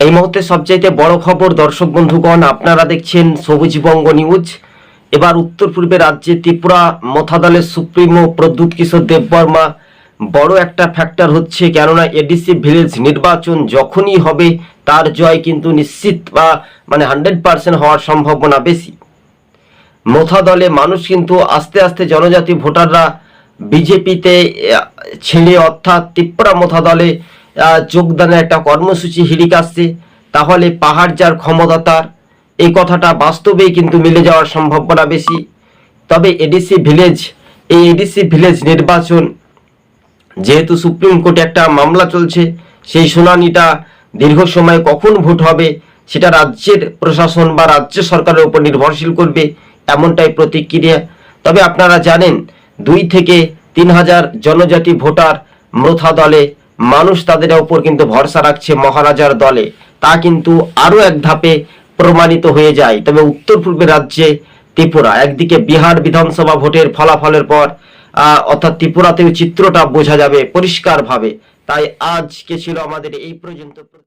এই মুহূর্তে সবচাইতে বড় খবর দর্শক বন্ধুগণ, আপনারা দেখছেন সবুজবঙ্গ নিউজ। এবার উত্তর পূর্বে রাজ্যে ত্রিপুরা মথাদলের সুপ্রিমো প্রদ্যুৎ কিশোর দেববর্মা, বড় একটা ফ্যাক্টর হচ্ছে কেননা এডিসি ভিলেজ নির্বাচন যখনই হবে, তার জয় কিন্তু নিশ্চিত বা মানে হান্ড্রেড পার্সেন্ট হওয়ার সম্ভাবনা বেশি। মোথা দলে মানুষ কিন্তু আস্তে আস্তে জনজাতি ভোটাররা বিজেপিতে ছেড়ে অর্থাৎ ত্রিপুরা মোথা দলে যোগদানের একটা কর্মসূচি হিড়িক আসছে। তাহলে পাহাড় যার ক্ষমতা তার। এই কথাটা বাস্তবেই কিন্তু মিলে যাওয়ার সম্ভাবনা বেশি। তবে এডিসি ভিলেজ, এই এডিসি ভিলেজ নির্বাচন, যেহেতু সুপ্রিম কোর্টে একটা মামলা চলছে, সেই শুনানিটা দীর্ঘ সময় কখন ভোট হবে, সেটা রাজ্যের প্রশাসন বা রাজ্য সরকারের উপর নির্ভরশীল করবে, এমনটাই প্রতিক্রিয়া। তবে আপনারা জানেন, দুই থেকে তিন হাজার জনজাতি ভোটার মৃথা দলে মানুষ তাদের উপর কিন্তু ভরসা রাখছে মহারাজার দলে। তা কিন্তু আরও এক ধাপে প্রমাণিত হয়ে যায়। তবে উত্তর পূর্বে রাজ্যে ত্রিপুরা, একদিকে বিহার বিধানসভা ভোটের ফলাফলের পর অর্থাৎ ত্রিপুরাতেও চিত্রটা বোঝা যাবে পরিষ্কারভাবে। তাই আজকে ছিল আমাদের এই পর্যন্ত।